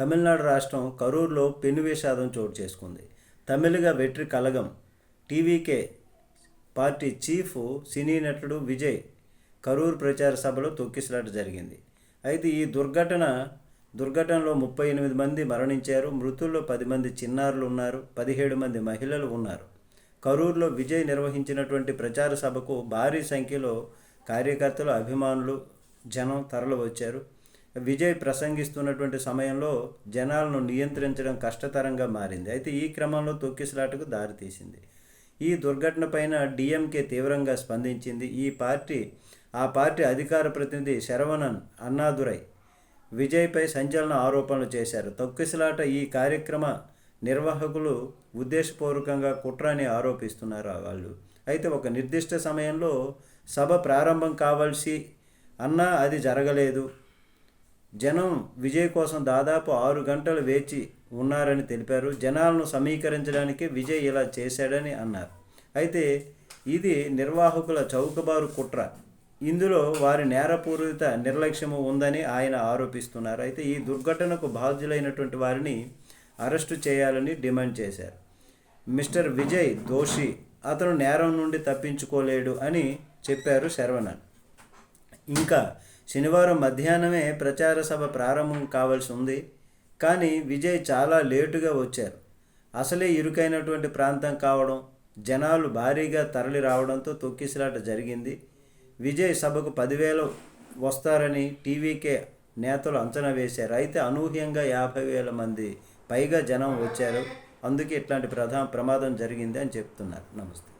తమిళనాడు రాష్ట్రం కరూరులో పెను విషాదం చోటు చేసుకుంది. Tamilaga Vettri Kazhagam TVK party chief cine నటుడు విజయ్ కరూరు ప్రచార సభలో తొక్కిసలాట జరిగింది. అయితే ఈ దుర్ఘటన దుర్ఘటనలో ముప్పై ఎనిమిది మంది మరణించారు. మృతుల్లో పది మంది చిన్నారులు ఉన్నారు. పదిహేడు మంది మహిళలు ఉన్నారు. కరూరులో విజయ్ నిర్వహించినటువంటి ప్రచార సభకు భారీ సంఖ్యలో కార్యకర్తలు అభిమానులు జనం తరలి వచ్చారు విజయ్ ప్రసంగిస్తున్నటువంటి సమయంలో జనాలను నియంత్రించడం కష్టతరంగా మారింది. అయితే ఈ క్రమంలో తొక్కిసలాటకు దారితీసింది ఈ దుర్ఘటన పైన డిఎంకే తీవ్రంగా స్పందించింది. ఈ పార్టీ ఆ పార్టీ అధికార ప్రతినిధి శరవణన్ అన్నాదురై విజయ్పై సంచలన ఆరోపణలు చేశారు. తొక్కిసలాట ఈ కార్యక్రమ నిర్వాహకులు ఉద్దేశపూర్వకంగా కుట్ర అని ఆరోపిస్తున్నారు వాళ్ళు. అయితే ఒక నిర్దిష్ట సమయంలో సభ ప్రారంభం కావాల్సి అన్నా అది జరగలేదు. జనం విజయ్ కోసం దాదాపు ఆరు గంటలు వేచి ఉన్నారని తెలిపారు. జనాలను సమీకరించడానికి విజయ్ ఇలా చేశాడని అన్నారు. అయితే ఇది నిర్వాహకుల చౌకబారు కుట్ర. ఇందులో వారి నేరపూరిత నిర్లక్ష్యము ఉందని ఆయన ఆరోపిస్తున్నారు. అయితే ఈ దుర్ఘటనకు బాధ్యులైనటువంటి వారిని అరెస్టు చేయాలని డిమాండ్ చేశారు. మిస్టర్ విజయ్ దోషి అతను నేరం నుండి తప్పించుకోలేడు అని చెప్పారు శరవణన్. ఇంకా శనివారం మధ్యాహ్నమే ప్రచార సభ ప్రారంభం కావాల్సి ఉంది. కానీ విజయ్ చాలా లేటుగా వచ్చారు. అసలే ఇరుకైనటువంటి ప్రాంతం కావడం జనాలు భారీగా తరలి రావడంతో తొక్కిసలాట జరిగింది. విజయ్ సభకు పదివేలు వస్తారని టీవీకే నేతలు అంచనా వేశారు. అయితే అనూహ్యంగా యాభై వేల మంది పైగా జనం వచ్చారు. అందుకే ఇట్లాంటి ప్రధా ప్రమాదం జరిగింది అని చెప్తున్నారు. నమస్తే.